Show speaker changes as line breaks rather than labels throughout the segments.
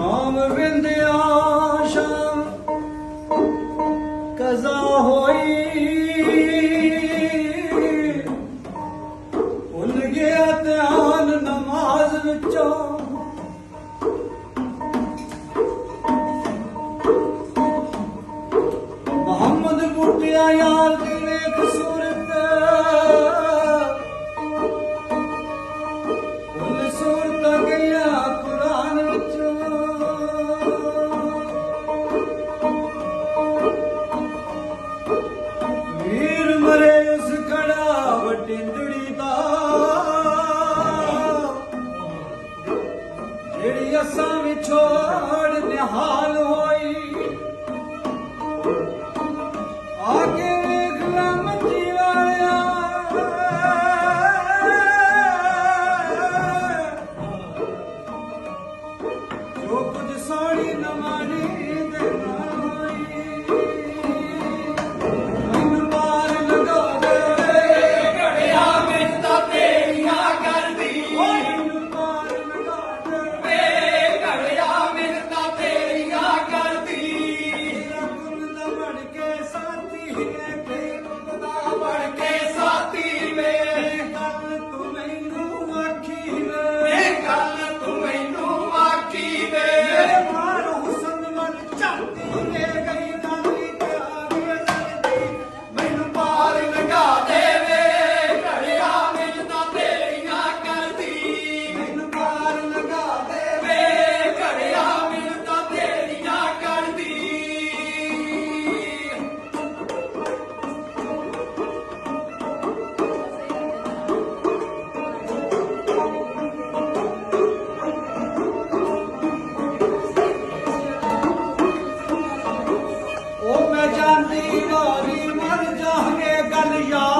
शाम विंद आशाम कज़ा हुई हुनखे ध्यानु नमाज़ विचो मोहम्मद पुटिया यार कहिड़े कसूर ਰਸਾਂ ਵਿਛੋੜ ਨਿਹਾਲ ਹੋਈ। ਜਾਂਦੀ ਰੋਰੀ ਮਰ ਜਾਵੇ ਗੱਲ ਯਾਰ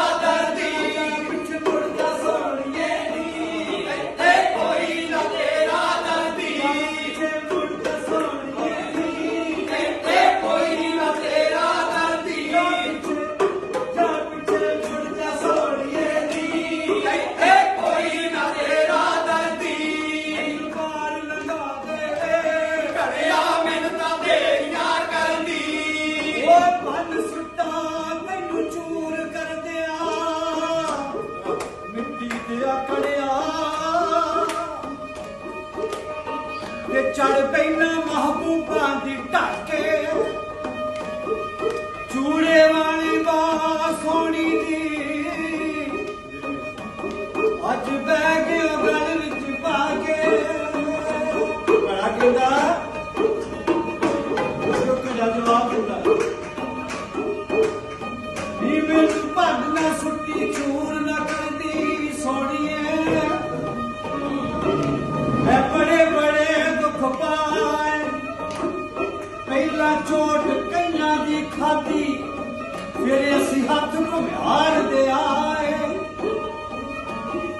ਚੜ ਪੈਣਾ ਮਹਬੂਬਾਂ ਦੀ ਢਾਕੇ। ਚੂੜੇ ਵਾਲੀ ਬਾ ਸੋਣੀ ਦੀ ਅੱਜ ਬੈ ਗਿਆ ਗਲ ਵਿੱਚ ਪਾ ਕੇ। ਬੜਾ ਕਹਿੰਦਾ? ਉਸ ਨੂੰ ਜਵਾਬ।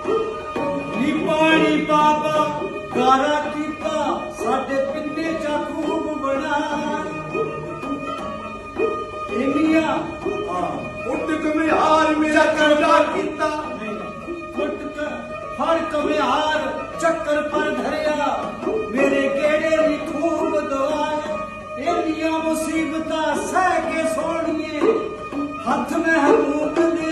ਨੀ ਪਾਣੀ ਬਾਬਾ ਗਾਰਾ ਕੀਤਾ, ਸਾਡੇ ਪਿੰਨੇ ਚਾ ਖੂਬ ਬਣਾ। ਇੰਨੀਆਂ, ਹਾਂ
ਉੱਡ ਮੇਰਾ ਕਰਦਾ ਕੀਤਾ।
ਫੁੱਟ ਹਰ ਕਮਿਆਰ ਚੱਕਰ ਪਰ ਧਰਿਆ। ਮੇਰੇ ਗੇੜੇ ਦੀ ਖੂਬ ਦਵਾਏ। ਇੰਨੀਆਂ ਮੁਸੀਬਤਾਂ ਸਹਿ ਕੇ ਸੋਣੀਏ ਹੱਥ ਮਹਿਬੂਬ ਦੇ